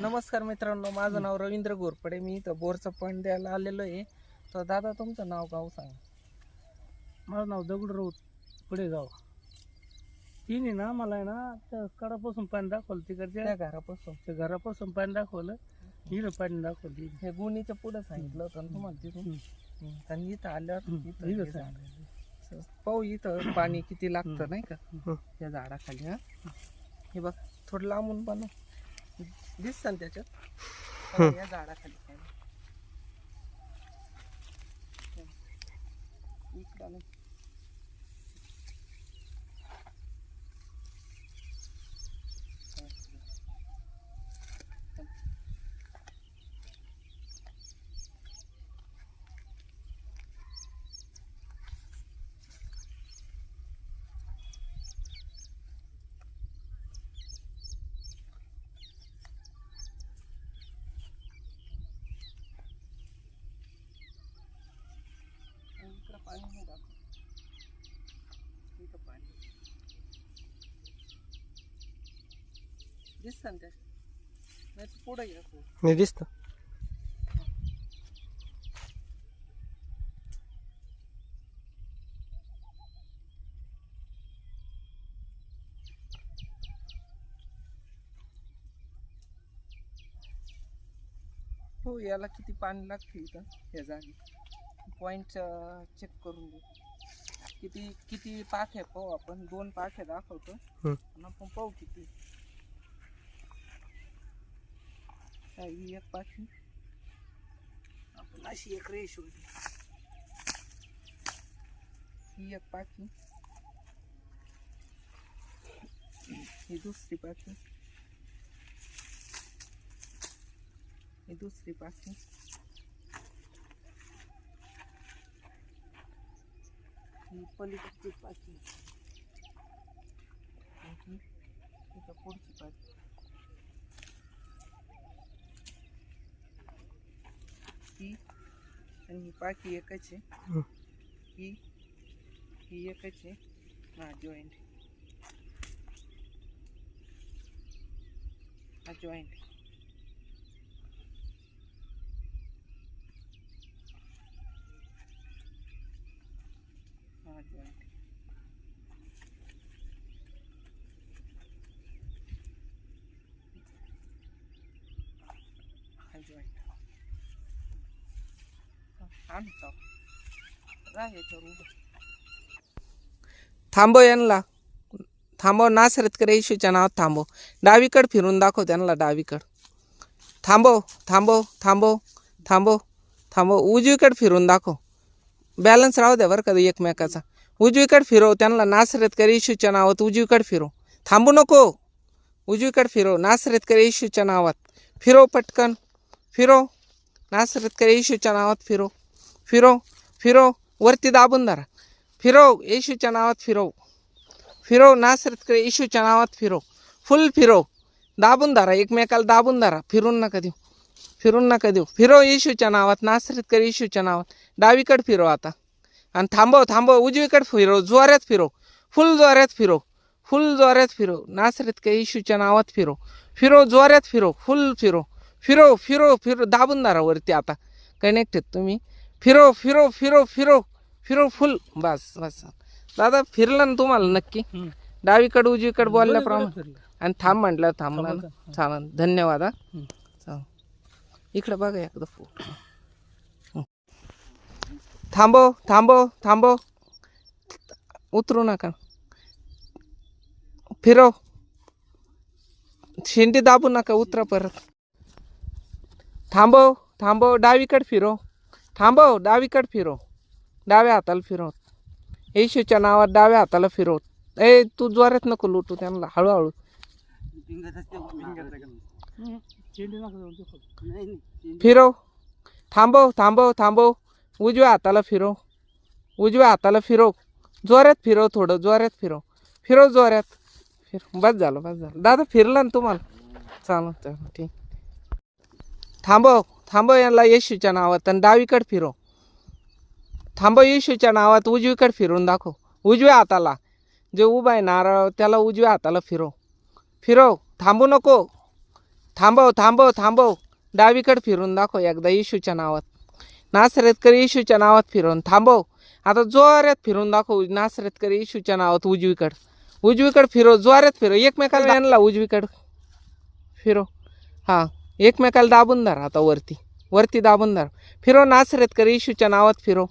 नमस्कार मित्रांनो माझं नाव रवींद्र घोरपडे मी इथं बोरचं पण द्यायला आलेलो आहे. तर दादा तुमचं नाव गाव सांगा. माझं नाव दगड राऊत पुढे गाव तिने ना मला आहे ना त्या कडापासून पाणी दाखवलं तिकडच्या त्या घरापासून? त्या घरापासून पाणी दाखवलं हिरं पाणी दाखवलं. हे गुणीच्या पुढे सांगितलं होतं तुम्हाला तिथून. आणि इथं आल्यावर हे झालं. पाहू इथं पाणी किती लागतं नाही का? या झाडाखाली हा. हे बघ थोडं लांबून बनव. दिसतं ना त्याच्यात? हा, या झाडाखाली. पाणी नाही दाखव इथं पाणी दिसतं ना त्याच्यात नाही पुढे घ्या नाही दिसत. हो याला किती पाणी लागते इथं? या जागी. पॉईंट चेक करून घेऊ किती किती पाख्या पाहू आपण. दोन पाख्या दाखवतो. आणि आपण पाहू किती. हा, ही एक पाखी? आपण अशी एक रेश होती. ही एक पाखी. ही दुसरी पाखी. ही दुसरी पाखी. ही पलीकडची पाखी आणि ही इथं पुढची पाखी ही आणि ही पाखी एकच आहे. हं. ही ही एकच आहे. हा जॉईंट हा जॉईंट हा जॉईंट हा जॉईंट आणतो राह थांबव यांना. थांबव नासरतकर येशूच्या नावात थांबव. डावीकड फिरून दाखव त्यांना डावीकड. थांबव थांबव थांबव थांबव थांबव. उजवीकड फिरून दाखव. बॅलन्स राहू द्या बरं का एकमेकाचा. उजवीकड फिरव त्यांना नासरतकर येशूच्या नावात उजवीकड फिरव. थांबू नको. उजवीकड फिरव नासरतकर येशूच्या नावात. फिरव पटकन. फिरो. नासरत करे येशूच्या नावात फिरो. फिरो फिरो वरती दाबून धरा. फिरव येशूच्या नावात फिरव फिरव नासरतकर येशूच्या नावात फिरव फुल फिरव दाबून धरा एकमेकाला दाबून धरा. फिरून नका देऊ. फिरून नका देऊ. फिरव येशूच्या नावात नासरतकर येशूच्या नावात. डावीकडे फिरव आता. आणि थांबव थांबव. उजवीकडे फिरव जोऱ्यात फिरव फुल जोऱ्यात फिरव फुल जोऱ्यात फिरव नासरतकर येशूच्या नावात फिरव फिरव जोऱ्यात फिरव फुल फिरव फिरव फिरव फिरव दाबून धरा वरती आता. कनेक्टेड तुम्ही. फिरव फिरव फिरव फिरव फिरव फुल बस बस. दादा फिरलं ना तुम्हाला नक्की. डावीकडे उजवीकडे बोलल्याप्रमाणे. आणि थांब म्हटलं थांबला ना का? चालेल धन्यवाद हा. इकडे बघा एकदा फोटो थांबव थांबव थांबव. उतरू नका. फिरव शेंडी दाबू नका उतरा परत. थांबव थांबव डावीकडे फिरो. थांबव डावीकडे फिरो. डाव्या हाताला फिरो येशूच्या नावात डाव्या हाताला फिरो ए तू ज्वारात नको लुटू त्यांना हळूहळू. फिरव थांबव थांबव थांबव. उजव्या हाताला फिरव उजव्या हाताला फिरव जोऱ्यात फिरव थोडं जोऱ्यात फिरव फिरव जोऱ्यात फिर बस झालं बस झालं. दादा फिरला ना तुम्हाला? चालू चालू ठीक. थांबव थांबव यांना येशूच्या नावात आणि डावीकड फिरव. थांबव येशूच्या नावात उजवीकड फिरवून दाखव. उजव्या हाताला. जे उभा आहे नारळ त्याला उजव्या हाताला फिरव. फिरव थांबू नको. थांबव थांबव थांबव. डावीकडे फिरून दाखव एकदा येशूच्या नावात. नासरेतकर येशूच्या नावात फिरवून थांबव. आता जोरात फिरून दाखव. नासरेतकर येशूच्या नावात उजवीकडं. उजवीकडे फिरव जोरात फिरव. एकमेकाला यांना उजवीकडं फिरव. हां. एकमेकाला दाबून धर आता वरती. वरती दाबून धर. फिरव नासरेतकर येशूच्या नावात फिरो.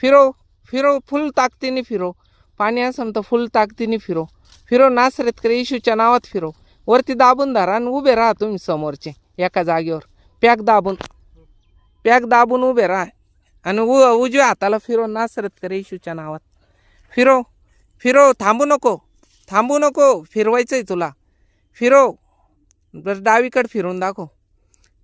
फिरो फिरो फुल ताकदीने फिरो. पाणी असेल तर फुल ताकदीने फिरो. फिरो नासरेतकर येशूच्या नावात फिरो. वरती दाबून धरा आणि उभे राहा तुम्ही समोरचे एका जागेवर. पॅक दाबून पॅक दाबून उभे राहा आणि उ उजव्या हाताला फिरव नासरेतकर येशूच्या नावात. फिरो फिरो थांबू नको थांबू नको फिरवायचं आहे तुला. फिरो बस डावीकडे फिरून दाखव.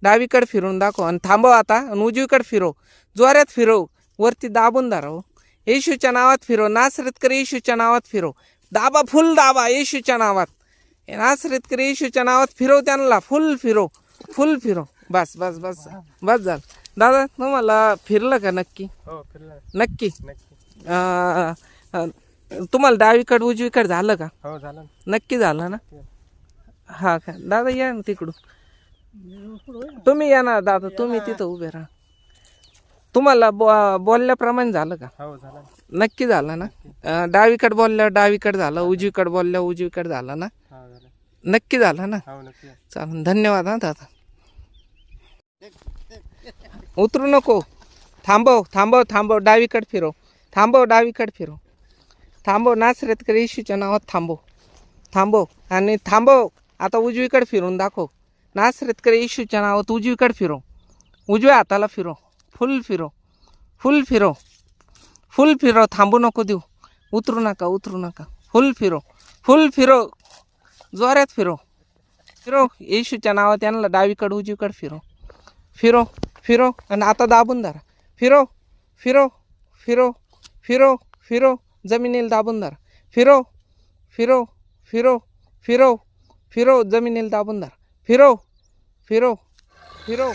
डावीकडे फिरून दाखव आणि थांबव आता आणि उजवीकडे फिरव जोरात फिरव वरती दाबून धराव. येशूच्या नावात फिरव नासरेतकर येशूच्या नावात फिरव दाबा फुल दाबा येशूच्या नावात. नासरेतकर येशूच्या नावात फिरव त्यांना. फुल फिरव फुल फिरव बस बस बस. बस झालं. दादा तुम्हाला फिरलं का नक्की? हो फिरला. नक्की? तुम्हाला डावीकडे उजवीकडे झालं का? हो झालं नक्की झालं ना? हा का? दादा या ना तिकडून. तुम्ही या ना दादा तुम्ही तिथं उभे राहा. तुम्हाला बो बोलल्याप्रमाणे झालं का? हो झालं. नक्की झालं ना? डावीकडे बोलल्यावर डावीकडे झालं उजवीकडे बोलल्यावर उजवीकडे झालं ना? हो झालं. नक्की झालं ना? हो नक्की धन्यवाद हा दादा. उतरू नको. थांबव थांबव थांबव डावीकडे फिरव. थांबव डावीकडे फिरव. थांबव नासरेतकर येशूच्या नावात थांबव. थांबव आणि थांबव. आता उजवीकडे फिरून दाखव. नासरेतकर येशूच्या नावात उजवीकडे फिरो. उजव्या हाताला फिरो. फुल फिरो. फुल फिरो. फुल फिरो. थांबू नको देऊ. उतरू नका उतरू नका. फुल फिरो. फुल फिरो. जोऱ्यात फिरो. फिरो. येशूच्या नावात त्यांना डावीकडे उजवीकडे फिरो. फिरो फिरो. आणि आता दाबून धरा. फिरो फिरो फिरो फिरो फिरो. जमिनीला दाबून धरा. फिरो फिरो फिरो फिरो फिरो. जमिनीला दाबून धरा. फिरव फिरव फिरव.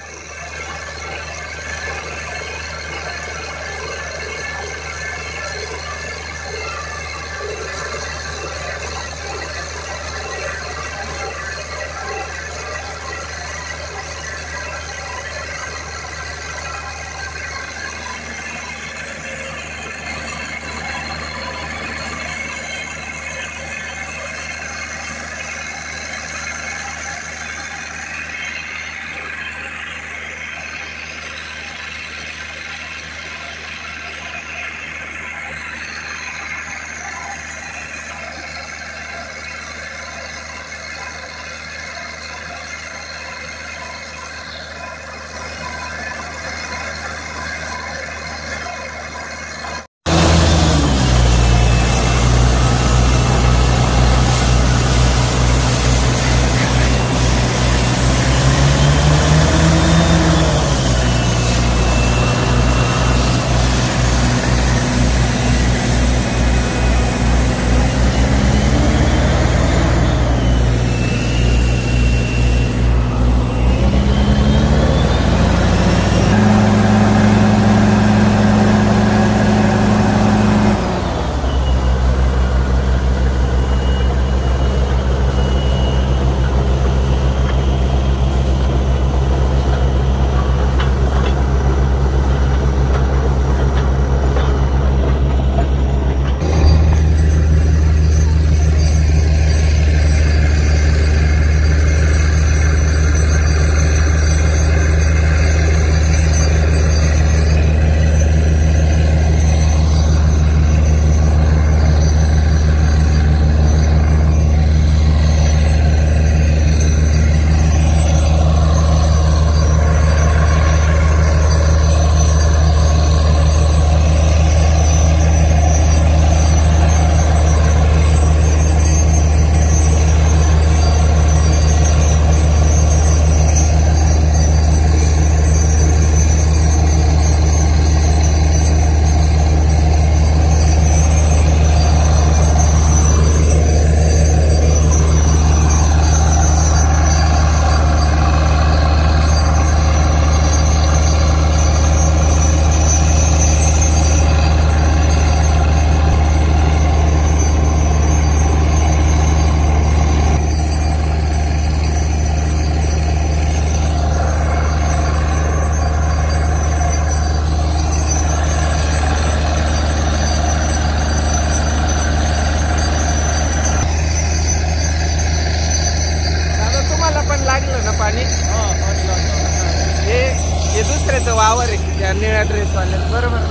दुसऱ्याचं वावर आहे त्या निळ्या ड्रेसवाल्या बरोबर?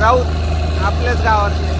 राऊत आपल्याच गावातले.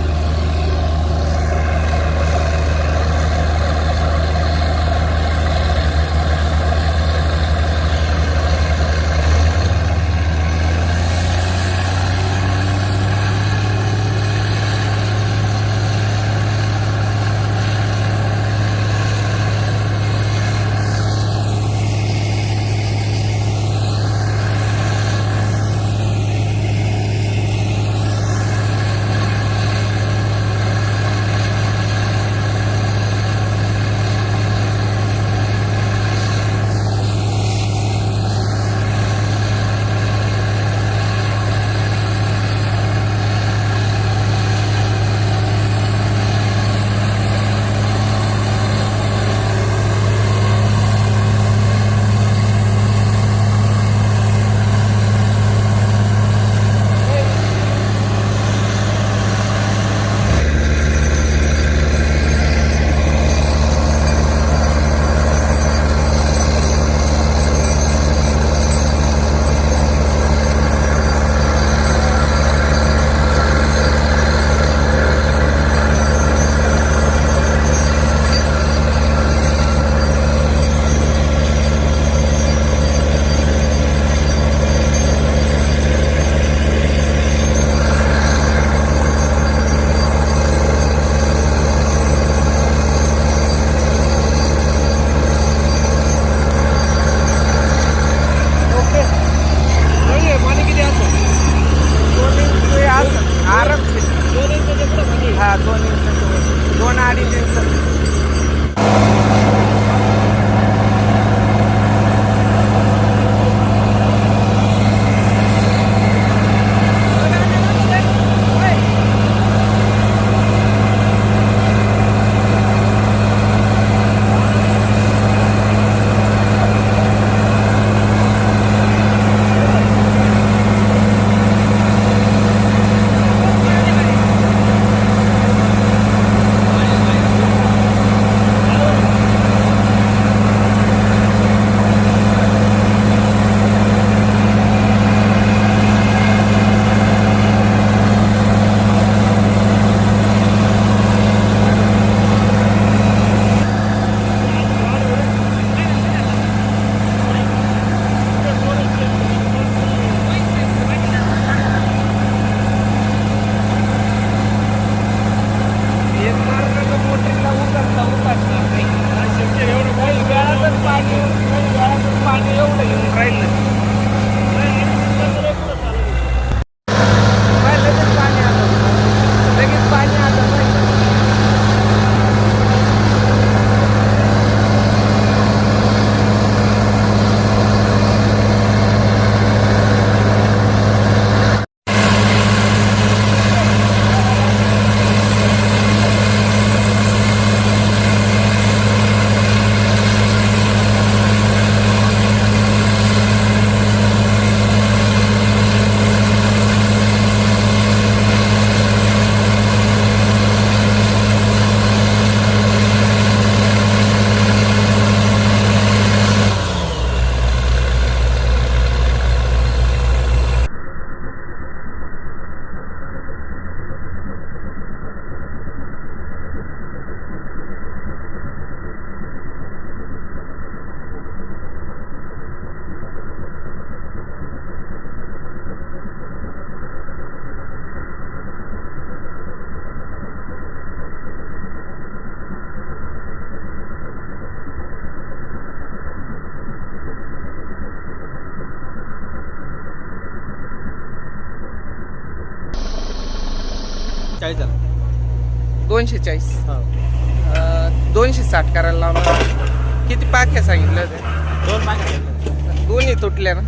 दोनशे चाळीस हो दोनशे साठ करायला लावणार. किती पाक्या सांगितलं ते? दोन पाक्या दोन्ही तुटल्या ना?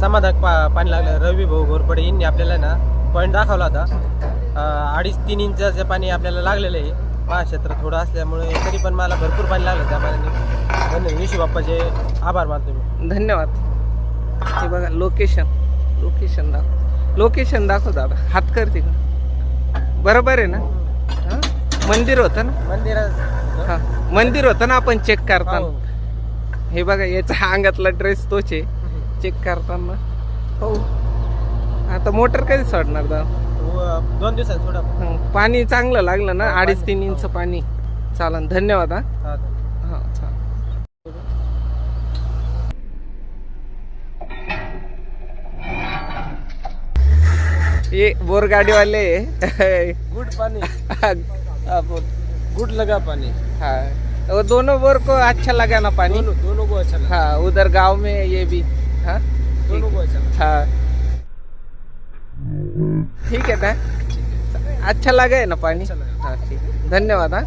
समाधान पा पाणी लागलं. रवी भाऊ घोरपडे यांनी आपल्याला ना पॉईंट दाखवला होता. अडीच तीन इंचाचं पाणी आपल्याला लागलेलं आहे. माझं क्षेत्र थोडं असल्यामुळे तरी पण मला भरपूर पाणी लागलं त्या पाण्याने. धन्यवाद. विशू बाप्पाचे आभार मानतो मी. धन्यवाद. हे बघा लोकेशन लोकेशन दाखव. लोकेशन दाखव दादा. हात कर तिकडं बरोबर आहे ना? हा? मंदिर होतं ना? मंदिरात हा. मंदिर होतं ना आपण चेक हो. करताना? हे. बघा याच्या अंगातला ड्रेस तोच आहे. चेक करताना. हो. आता मोटर कधी सोडणार दा दोन दिवसात सोडा. हं, पाणी चांगलं लागलं ना? हा, अडीच पाणी- तीन इंच हो. पाणी. चालन. धन्यवाद हा. हा, हा चालेल ये बोरगाडीवाले गुड पाणी. हाँ गुड लगा पानी वो दोनों बोर को अच्छा लगा ना पानी दोनों को अच्छा हाँ उधर गांव में ये भी. हाँ? को हाँ। ठीक है ना अच्छा लगा है ना पानी? हाँ ठीक। धन्यवाद हाँ।